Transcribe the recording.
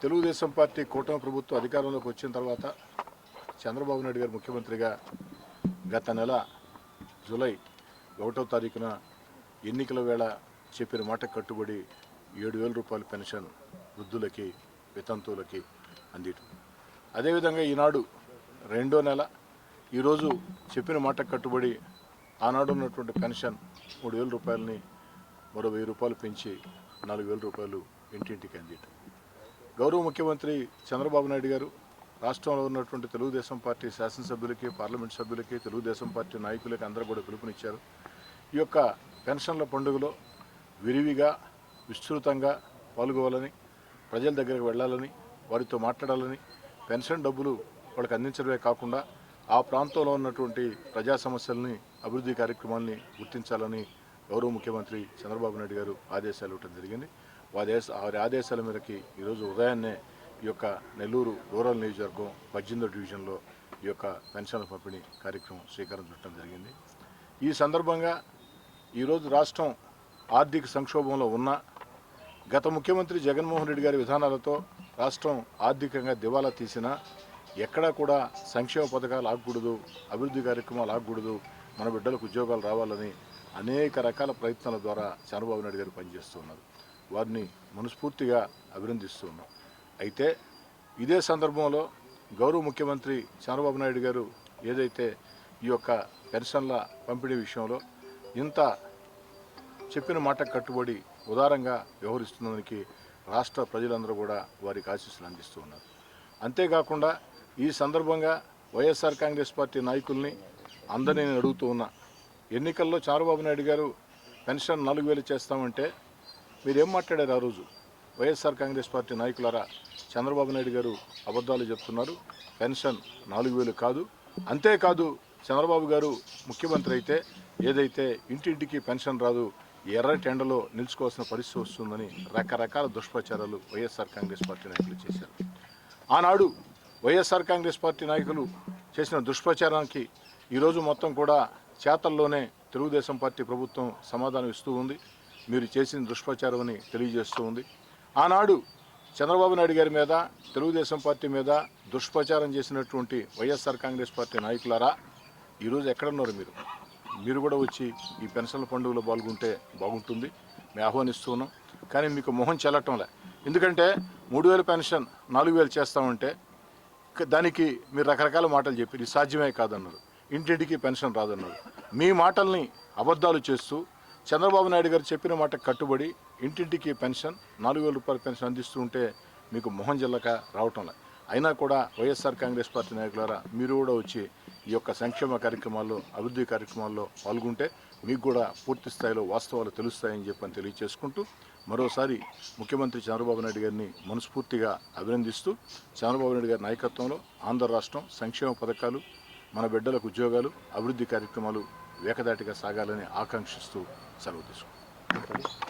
Telugu Desam party కూటమి ప్రభుత్వం అధికారంలోకి వచ్చిన తర్వాత చంద్రబాబు నాయుడు గారు ముఖ్యమంత్రిగా గత నెల జూలై ఒకటో తారీఖున ఎన్నికల వేళ చెప్పిన మాట కట్టుబడి ఏడు వేల రూపాయల పెన్షన్ వృద్ధులకి వితంతువులకి అందించడం అదేవిధంగా ఈనాడు రెండో నెల ఈరోజు చెప్పిన మాట కట్టుబడి ఆనాడు ఉన్నటువంటి పెన్షన్ మూడు వేల రూపాయలని మరో వెయ్యి రూపాయలు పెంచి నాలుగు వేల రూపాయలు ఇంటింటికి అందించడం గౌరవ ముఖ్యమంత్రి చంద్రబాబు నాయుడు గారు రాష్ట్రంలో ఉన్నటువంటి తెలుగుదేశం పార్టీ శాసనసభ్యులకి పార్లమెంట్ సభ్యులకి తెలుగుదేశం పార్టీ నాయకులకి అందరూ కూడా పిలుపునిచ్చారు. ఈ యొక్క పెన్షన్ల పండుగలో విరివిగా విస్తృతంగా పాల్గొవాలని ప్రజల దగ్గరికి వెళ్ళాలని వారితో మాట్లాడాలని పెన్షన్ డబ్బులు వాళ్ళకి అందించడమే కాకుండా ఆ ప్రాంతంలో ఉన్నటువంటి ప్రజా సమస్యల్ని అభివృద్ధి కార్యక్రమాల్ని గుర్తించాలని గౌరవ ముఖ్యమంత్రి చంద్రబాబు నాయుడు గారు ఆదేశాలు ఇవ్వడం జరిగింది. వారి వారి ఆదేశాల మేరకి ఈరోజు ఉదయాన్నే ఈ యొక్క నెల్లూరు రూరల్ నియోజకవర్గం పద్దెనిమిదో డివిజన్లో ఈ యొక్క పెన్షన్ల పంపిణీ కార్యక్రమం శ్రీకారం చుట్టడం జరిగింది. ఈ సందర్భంగా ఈరోజు రాష్ట్రం ఆర్థిక సంక్షోభంలో ఉన్న గత ముఖ్యమంత్రి జగన్మోహన్ రెడ్డి గారి విధానాలతో రాష్ట్రం ఆర్థికంగా దివాలా తీసినా ఎక్కడా కూడా సంక్షేమ పథకాలు ఆగకూడదు అభివృద్ధి కార్యక్రమాలు ఆగకూడదు మన బిడ్డలకు ఉద్యోగాలు రావాలని అనేక రకాల ప్రయత్నాల ద్వారా చంద్రబాబు నాయుడు గారు పనిచేస్తున్నారు వారిని మనస్ఫూర్తిగా అభినందిస్తున్నాం. అయితే ఇదే సందర్భంలో గౌరవ ముఖ్యమంత్రి చంద్రబాబు నాయుడు గారు ఏదైతే ఈ యొక్క పెన్షన్ల పంపిణీ విషయంలో ఇంత చెప్పిన మాట కట్టుబడి ఉదారంగా వ్యవహరిస్తున్నందుకు రాష్ట్ర ప్రజలందరూ కూడా వారికి ఆశీస్సులు అందిస్తూ ఉన్నారు. అంతేకాకుండా ఈ సందర్భంగా వైఎస్ఆర్ కాంగ్రెస్ పార్టీ నాయకుల్ని అందరినీ నేను అడుగుతూ ఉన్నా ఎన్నికల్లో చంద్రబాబు నాయుడు గారు పెన్షన్ నాలుగు వేలు చేస్తామంటే మీరేం మాట్లాడారు ఆ రోజు? వైఎస్ఆర్ కాంగ్రెస్ పార్టీ నాయకులారా చంద్రబాబు నాయుడు గారు అబద్ధాలు చెప్తున్నారు. పెన్షన్ నాలుగు వేలు కాదు. అంతేకాదు చంద్రబాబు గారు ముఖ్యమంత్రి అయితే ఏదైతే ఇంటింటికి పెన్షన్ రాదు ఎర్రటి ఎండలో నిలుచుకోవాల్సిన పరిస్థితి వస్తుందని రకరకాల దుష్ప్రచారాలు వైఎస్ఆర్ కాంగ్రెస్ పార్టీ నాయకులు చేశారు. ఆనాడు వైఎస్ఆర్ కాంగ్రెస్ పార్టీ నాయకులు చేసిన దుష్ప్రచారానికి ఈరోజు మొత్తం కూడా చేతల్లోనే తెలుగుదేశం పార్టీ ప్రభుత్వం సమాధానం ఇస్తూ ఉంది. మీరు చేసిన దుష్ప్రచారం తెలియజేస్తూ ఉంది. ఆనాడు చంద్రబాబు నాయుడు గారి మీద తెలుగుదేశం పార్టీ మీద దుష్ప్రచారం చేసినటువంటి వైఎస్ఆర్ కాంగ్రెస్ పార్టీ నాయకులారా ఈరోజు ఎక్కడున్నారు మీరు? మీరు కూడా వచ్చి ఈ పెన్షన్ల పండుగలో పాల్గొంటే బాగుంటుంది. మేము ఆహ్వానిస్తున్నాం. కానీ మీకు మొహం చెల్లటంలే ఎందుకంటే మూడు వేల పెన్షన్ నాలుగు వేలు చేస్తామంటే దానికి మీరు రకరకాల మాటలు చెప్పి ఇది సాధ్యమే కాదన్నారు. ఇంటింటికి పెన్షన్ రాదన్నారు. మీ మాటల్ని అబద్ధాలు చేస్తూ చంద్రబాబు నాయుడు గారు చెప్పిన మాట కట్టుబడి ఇంటింటికి పెన్షన్ నాలుగు వేల రూపాయల పెన్షన్ అందిస్తూ ఉంటే మీకు మొహం జిల్లక రావటంలే అయినా కూడా వైఎస్ఆర్ కాంగ్రెస్ పార్టీ నాయకులారా మీరు కూడా వచ్చి ఈ యొక్క సంక్షేమ కార్యక్రమాల్లో అభివృద్ధి కార్యక్రమాల్లో పాల్గొంటే మీకు కూడా పూర్తి స్థాయిలో వాస్తవాలు తెలుస్తాయని చెప్పని తెలియచేసుకుంటూ మరోసారి ముఖ్యమంత్రి చంద్రబాబు నాయుడు గారిని మనస్ఫూర్తిగా అభినందిస్తూ చంద్రబాబు నాయుడు గారి నాయకత్వంలో ఆంధ్ర రాష్ట్రం సంక్షేమ పథకాలు మన బిడ్డలకు ఉద్యోగాలు అభివృద్ధి కార్యక్రమాలు వేకదాటిగా సాగాలని ఆకాంక్షిస్తూ సెలవు తీసుకుంటాం